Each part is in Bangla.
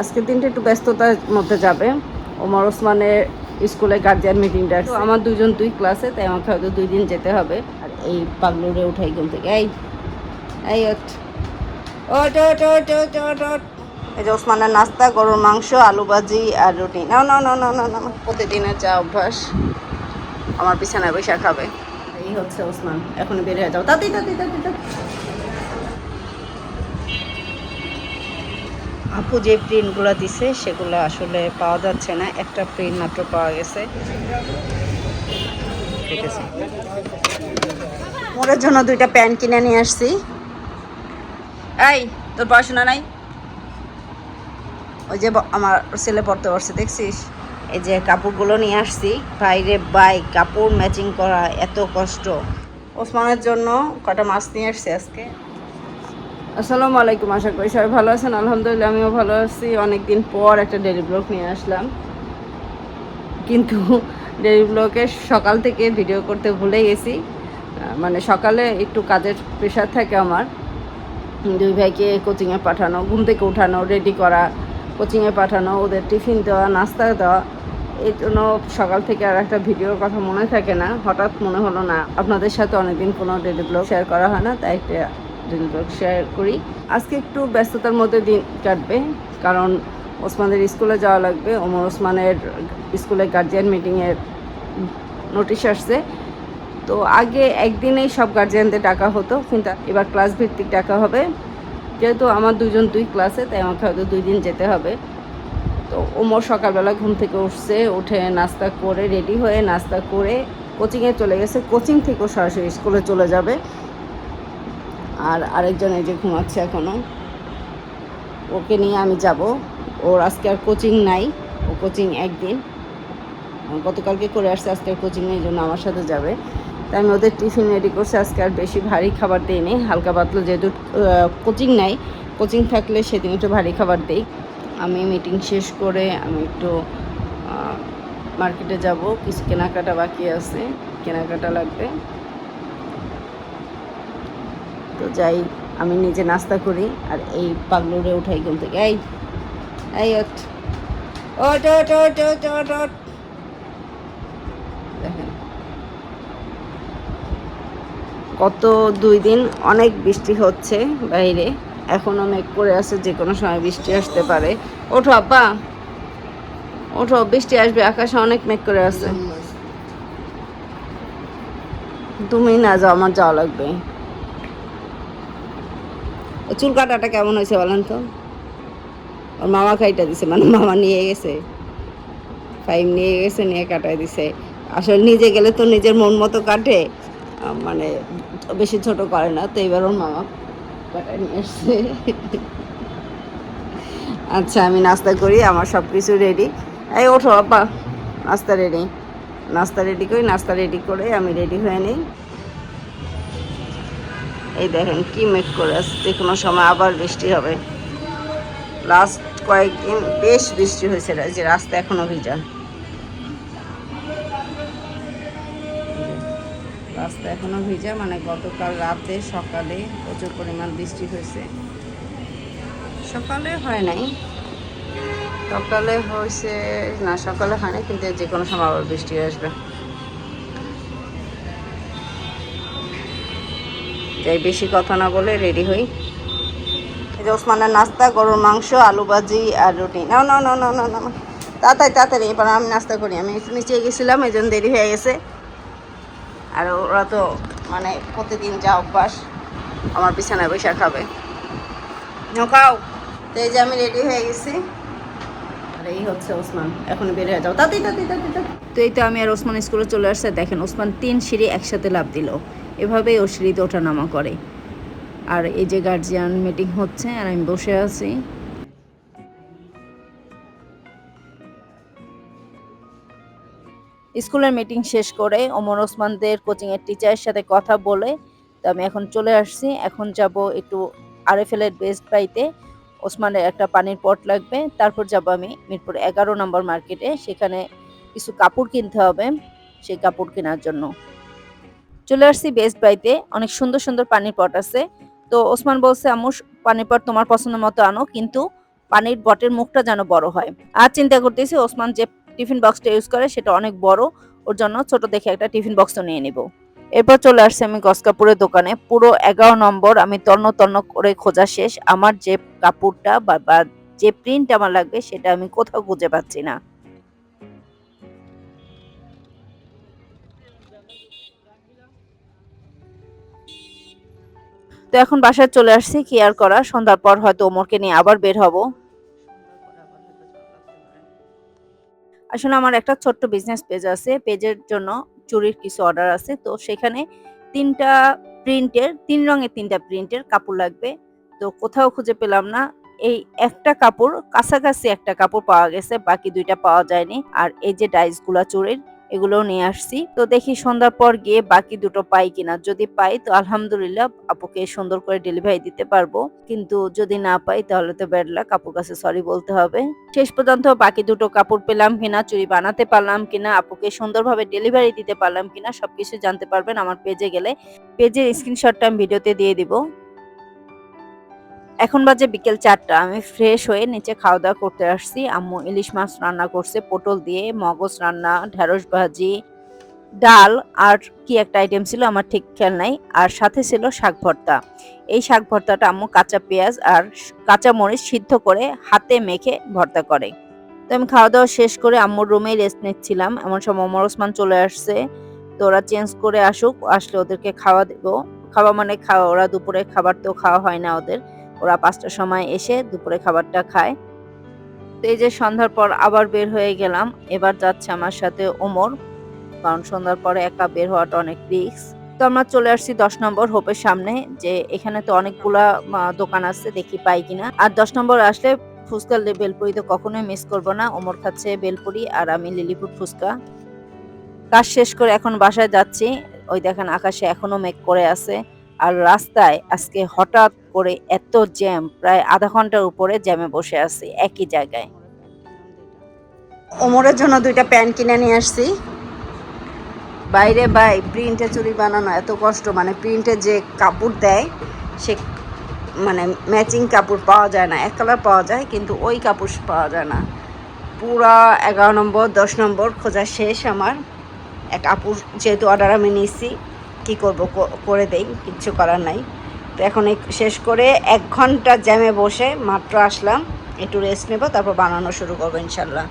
আজকের দিনটা একটু ব্যস্ততার মধ্যে যাবে। ওমর ওসমানের স্কুলে গার্জিয়ান মিটিংটা আছে। আমার দুজন দুই ক্লাসে তাই আমাকে হয়তো দুই দিন যেতে হবে। আর এই পাগলুরে উঠাই ঘুম থেকে। এই এই এই যে ওসমানের নাস্তা, গরুর মাংস, আলু ভাজি আর রুটি। না না না না না না প্রতিদিনের যা অভ্যাস, আমার বিছানায় বৈশা খাবে। এই হচ্ছে ওসমান। এখন বের হয়ে যাও। তাতি তাতি তাতি তাতি আপু যে প্রিন্টগুলো দিছে, সেগুলো আসলে পাওয়া যাচ্ছে না। একটা প্রিন্ট মাত্র পাওয়া গেছে। ঠিক মোরের জন্য দুইটা প্যান্ট কিনে নিয়ে আসছি। এই, তোর পড়াশোনা নাই? ওই যে আমার ছেলে পড়তে পারছে দেখছিস? এই যে কাপড়গুলো নিয়ে আসছি। বাইরে বাই কাপড় ম্যাচিং করা এত কষ্ট। ওসমানের জন্য কটা মাছ নিয়ে আসছি আজকে? আসসালামু আলাইকুম, আশা করি সবাই ভালো আছেন। আলহামদুলিল্লাহ, আমিও ভালো আছি। অনেকদিন পর একটা ডেলি ব্লগ নিয়ে আসলাম। কিন্তু ডেলি ব্লগে সকাল থেকে ভিডিও করতে ভুলে গেছি। মানে সকালে একটু কাজের প্রেশার থাকে আমার। দুই ভাইকে কোচিংয়ে পাঠানো, ঘুম থেকে উঠানো রেডি করা কোচিংয়ে পাঠানো, ওদের টিফিন দেওয়া, নাস্তা দেওয়া। এই জন্য সকাল থেকে আর একটা ভিডিওর কথা মনে থাকে না। হঠাৎ মনে হলো না, আপনাদের সাথে অনেকদিন কোনো ডেলি ব্লগ শেয়ার করা হয় না, তাই একটা ডেলি ব্লগ শেয়ার করি। আজকে একটু ব্যস্ততার মধ্যে দিন কাটবে, কারণ ওসমানের স্কুলে যাওয়া লাগবে। ওমর ওসমানের স্কুলে গার্জিয়ান মিটিংয়ের নোটিশ আসছে। তো আগে একদিনেই সব গার্জিয়ানদের ডাকা হতো, কিন্তু এবার ক্লাস ভিত্তিক ডাকা হবে। যেহেতু আমার দুজন দুই ক্লাসে তাই আমাকে হয়তো দুই দিন যেতে হবে। তো ওমর সকালবেলা ঘুম থেকে উঠছে, উঠে নাস্তা করে রেডি হয়ে নাস্তা করে কোচিংয়ে চলে গেছে। কোচিং থেকেও সরাসরি স্কুলে চলে যাবে। আর আরেকজন এই যে ঘুমাচ্ছে এখনও ওকে নিয়ে আমি যাব। ওর আজকে আর কোচিং নাই। ও কোচিং একদিন। গতকালকে করে আসছে, আজকে আর কোচিং এই জন্য আমার সাথে যাবে। তাই আমি ওদের টিফিন রেডি করছি, আজকে আর বেশি ভারী খাবার দিই দিইনি হালকা পাতলা যেহেতু কোচিং নাই কোচিং থাকলে সেদিন একটু ভারী খাবার দিই। আমি মিটিং শেষ করে আমি একটু মার্কেটে যাব। কিছু কেনাকাটা বাকি আছে, কেনাকাটা লাগবে। তো যাই, আমি নিজে নাস্তা করি আর এই পাগলুরে উঠাই ঘুম থেকে। এই এই ওট দুই দিন অনেক বৃষ্টি হচ্ছে বাইরে। এখনও মেঘ করে আছে, যে কোনো সময় বৃষ্টি আসতে পারে। ওঠো আব্বা। ওঠো, বৃষ্টি আসবে, আকাশে অনেক মেঘ করে আছে। তুমি না যাও, আমার যাওয়া লাগবে। চুল কাটাটা কেমন হয়েছে বলেন তো? ওর মামা খাইটা দিছে মানে মামা নিয়ে গেছে। ফাইম নিয়ে গেছে, নিয়ে কাটাই দিছে। আসলে নিজে গেলে তো নিজের মন মতো কাটে। মানে বেশি ছোট করে না, তো এবার ওর মামা কাটাই নিয়ে আসছে। আচ্ছা আমি নাস্তা করি, আমার সব কিছু রেডি এই ওঠো, আপা, নাস্তা রেডি নাস্তা রেডি করি, নাস্তা রেডি করে আমি রেডি হয়ে নিই। এই দেখেন কি মেঘ করে আসছে। যে কোনো সময় আবার বৃষ্টি হবে। লাস্ট কয়েকদিন বেশ বৃষ্টি হয়েছে যে রাস্তা এখনও ভিজা। রাস্তা এখনও ভিজা মানে গতকাল রাতে, সকালে প্রচুর পরিমাণ বৃষ্টি হয়েছে। সকালে হয় নাই। সকালে হয়েছে, না, সকালে হয় না কিন্তু যে কোনো সময় আবার বৃষ্টি আসবে। যাই বেশি কথা না বলে রেডি হই। এই যে ওসমানের নাস্তা, গরুর মাংস, আলু ভাজি আর রুটি। না না না না না না। তাড়াতাড়ি তাড়াতাড়ি, এবার আমি নাস্তা করি। আমি নিচে গেছিলাম, এই জন্য দেরি হয়ে গেছে। আর ওরা তো মানে প্রতিদিন যা অভ্যাস, আমার বিছানায় বসে খাবে। খাও। তো এই যে আমি রেডি হয়ে গেছি। আর এই হচ্ছে ওসমান। এখন বের হয়ে যাও। তাতি তো এই তো আমি আর ওসমান স্কুলে চলে আসছে। দেখেন, ওসমান তিন সিঁড়ি একসাথে লাভ দিল। এভাবেই ও ওঠানামা করে। আর এই যে গার্জিয়ান মিটিং হচ্ছে, আর আমি বসে আছি। স্কুলের মিটিং শেষ করে ওমর ওসমানদের কোচিংয়ের টিচারের সাথে কথা বলে তো আমি এখন চলে আসছি। এখন যাব একটু আরএফএলের বেস্ট বাইতে ওসমানের একটা পানির পট লাগবে। তারপর যাব আমি মিরপুর এগারো নম্বর মার্কেটে সেখানে কিছু কাপড় কিনতে হবে, সেই কাপড় কেনার জন্য। চলে আসছি বেস্ট বাইতে অনেক সুন্দর সুন্দর পানির পট আছে। তো ওসমান বলছে, আম্মু, পানির পট তোমার পছন্দ মতো আনো, কিন্তু পানির বটের মুখটা যেন বড় হয়। আর চিন্তা করতেছি, ওসমান যে টিফিন বক্সটা ইউজ করে, সেটা অনেক বড়। ওর জন্য ছোট দেখে একটা টিফিন বক্সও নিয়ে নিব। এরপর চলে আসছি আমি গস কাপড়ের দোকানে। পুরো এগারো নম্বর, আমি তন্ন তন্ন করে খোঁজা শেষ। আমার যে কাপড়টা বা যে প্রিন্ট আমার লাগবে, সেটা আমি কোথাও খুঁজে পাচ্ছি না। তো এখন বাসায় চলে আসছি, কি আর করা? সন্ধ্যার পর হয়তো ওমরকে নিয়ে আবার বের হব। আসলে আমার একটা ছোট্ট বিজনেস পেজ আছে পেজের জন্য চুরির কিছু অর্ডার আছে, তো সেখানে তিনটা প্রিন্টের তিন রঙের তিনটা প্রিন্টের কাপড় লাগবে। তো কোথাও খুঁজে পেলাম না, এই একটা কাপড়, কাছাকাছি একটা কাপড় পাওয়া গেছে, বাকি দুইটা পাওয়া যায়নি। আর এই যে ডাইসগুলা চুরির এগুলোও নিয়ে আসছি। তো দেখি সন্ধ্যার পর গিয়ে বাকি দুটো পাই কিনা। যদি পাই তো আলহামদুলিল্লাহ আপুকে সুন্দর করে ডেলিভারি দিতে পারব। কিন্তু যদি না পাই তাহলে তো ব্যাড লাক আপুর কাছে সরি বলতে হবে। শেষ পর্যন্ত বাকি দুটো কাপড় পেলাম কিনা চুরি বানাতে পারলাম কিনা, আপুকে সুন্দরভাবে ডেলিভারি দিতে পারলাম কিনা, সবকিছু জানতে পারবেন আমার পেজে গেলে। পেজের স্ক্রিনশটটা আমি ভিডিওতে দিয়ে দিব। এখন বাজে বিকেল চারটা। আমি ফ্রেশ হয়ে নিচে খাওয়া দাওয়া করতে আসছি। আম্মু ইলিশ মাছ রান্না করছে, পটল দিয়ে, মগজ রান্না, ঢেঁড়স ভাজি, ডাল আর কি একটা আইটেম ছিল আমার ঠিক খেয়াল নাই। আর সাথে ছিল শাক ভর্তা। এই শাক ভর্তাটা আম্মু কাঁচা পেঁয়াজ আর কাঁচা মরিচ সিদ্ধ করে হাতে মেখে ভর্তা করে। তো আমি খাওয়া দাওয়া শেষ করে আম্মুর রুমেই রেস্ট নিচ্ছিলাম। এমন সময় ওমর ওসমান চলে আসছে। তো ওরা চেঞ্জ করে আসুক, আসলে ওদেরকে খাওয়া দেবো। খাওয়া মানে খাওয়া, ওরা দুপুরে খাবার তো খাওয়া হয় না ওদের। ওরা পাঁচটার সময় এসে দুপুরে খাবারটা খায়। তো এই যে সন্ধ্যার পর আবার বের হয়ে গেলাম। এবার যাচ্ছে আমার সাথে ওমর। কারণ সন্ধ্যার পরে একা বের হওয়াটা অনেক রিস্ক। তো আমরা চলে আসছি দশ নম্বর হোপের সামনে, যে এখানে তো অনেকগুলা দোকান আছে, দেখি পাই কিনা। আর দশ নম্বর আসলে ফুচকা বেলপুরি তো কখনোই মিস করব না। ওমর খাচ্ছে বেলপুরি আর আমি লিলিপুর ফুচকা। কাজ শেষ করে এখন বাসায় যাচ্ছি। ওই দেখেন আকাশে এখনও মেঘ করে আছে। আর রাস্তায় আজকে হঠাৎ করে এত জ্যাম, প্রায় আধা ঘণ্টার উপরে জ্যামে বসে আছি, একই জায়গায়। ওমরের জন্য দুইটা প্যান্ট কিনে নিয়ে আসছি। বাইরে বাই প্রিন্টে চুরি বানানো এত কষ্ট মানে প্রিন্টে যে কাপড় দেয়, সে মানে ম্যাচিং কাপড় পাওয়া যায় না, এক কালার পাওয়া যায়, কিন্তু ওই কাপড় পাওয়া যায় না। পুরা এগারো নম্বর, দশ নম্বর খোঁজা শেষ আমার। এক আপুর যেহেতু অর্ডার আমি নিচ্ছি কী করব করে দেই, কিচ্ছু করার নাই। তো এখন শেষ করে এক ঘণ্টা জ্যামে বসে মাত্র আসলাম। একটু রেস্ট নেব, তারপর বানানো শুরু করব ইনশাল্লাহ।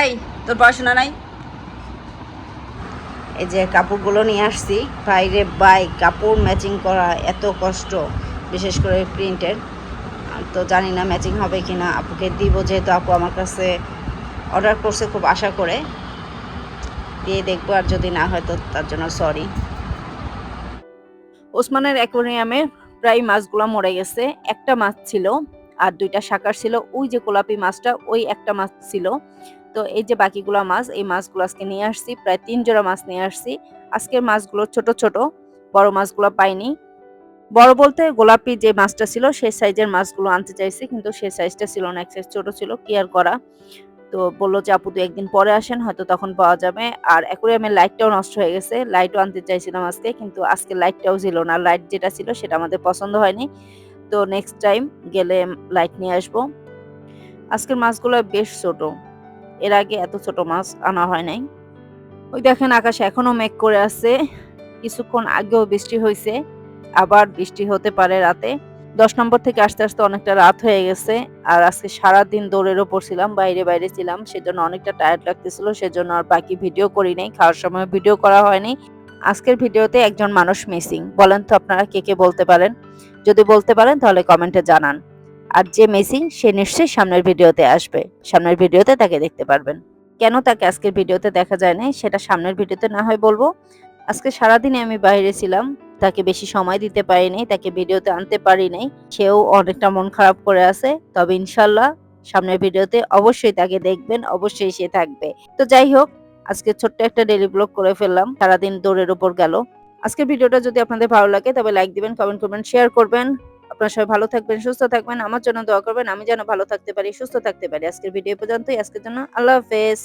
এই, তোর পড়াশোনা নাই? এই যে কাপড়গুলো নিয়ে আসছি, বাইরে বাই কাপড় ম্যাচিং করা এত কষ্ট, বিশেষ করে প্রিন্টের তো জানি না ম্যাচিং হবে কি না আপুকে দিব যেহেতু আপু আমার কাছে অর্ডার করছে খুব আশা করে। দিয়ে দেখব আর যদি না হয় তো তার জন্য সরি ওসমানের অ্যাকোয়ারিয়ামে প্রায় মাছগুলো মরে গেছে। একটা মাছ ছিল আর দুইটা শাকার ছিল। ওই যে গোলাপি মাছটা, ওই একটা মাছ ছিল। তো এই যে বাকিগুলা মাছ, এই মাছগুলো আজকে নিয়ে আসছি। প্রায় তিন জোড়া মাছ নিয়ে আসছি। আজকের মাছগুলো ছোট ছোট। বড় মাছগুলো পাইনি। বড় বলতে গোলাপি যে মাছটা ছিল, সেই সাইজের মাছগুলো আনতে চাইছি। কিন্তু সেই সাইজটা ছিল না, এক সাইজ ছোট ছিল। কি আর করা? তো বলল যে, আপু দু একদিন পরে আসেন, হয়তো তখন পাওয়া যাবে। আর অ্যাকোরিয়ামের লাইটটাও নষ্ট হয়ে গেছে। লাইটও আনতে চাইছিলাম আজকে, কিন্তু আজকে লাইটটাও ছিল না। লাইট যেটা ছিল, সেটা আমাদের পছন্দ হয়নি। তো নেক্সট টাইম গেলে লাইট নিয়ে আসব। আজকের মাছগুলো বেশ ছোট। এর আগে এত ছোট মাছ আনা হয় নাই। ওই দেখেন আকাশে এখনও মেঘ করে আছে। কিছুক্ষণ আগেও বৃষ্টি হয়েছে আবার বৃষ্টি হতে পারে রাতে। দশ নম্বর থেকে আস্তে আস্তে অনেকটা রাত হয়ে গেছে, আর আজকে সারাদিন দৌড়ের ওপর ছিলাম, বাইরে বাইরে ছিলাম, সেজন্য অনেকটা টায়ার্ড লাগতেছিল, সেজন্য আর বাকি ভিডিও করি নাই, খাওয়ার সময় ভিডিও করা হয়নি। আজকের ভিডিওতে একজন মানুষ মিসিং বলেন তো আপনারা কে কে বলতে পারেন? যদি বলতে পারেন তাহলে কমেন্টে জানান। আর যে মিসিং সে নিশ্চয়ই সামনের ভিডিওতে আসবে, সামনের ভিডিওতে তাকে দেখতে পারবেন। কেন তাকে আজকের ভিডিওতে দেখা যায় না সেটা সামনের ভিডিওতে না হয় বলব। আজকে সারাদিনে আমি বাইরে ছিলাম তাকে বেশি সময় দিতে পারিনি, তাকে ভিডিওতে আনতে পারি নাই সেও অনেকটা মন খারাপ করে আছে। তবে ইনশাল্লাহ সামনের ভিডিওতে অবশ্যই তাকে দেখবেন, অবশ্যই সে থাকবে। তো যাই হোক, আজকে ছোট্ট একটা ডেলি ব্লগ করে ফেললাম। সারাদিন দৌড়ের উপর গেল। আজকের ভিডিওটা যদি আপনাদের ভালো লাগে, তবে লাইক দিবেন কমেন্ট করবেন শেয়ার করবেন। আপনারা সবাই ভালো থাকবেন, সুস্থ থাকবেন। আমার জন্য দোয়া করবেন। আমি যেন ভালো থাকতে পারি, সুস্থ থাকতে পারি। আজকের ভিডিও পর্যন্তই। আজকের জন্য আল্লাহ হাফেজ।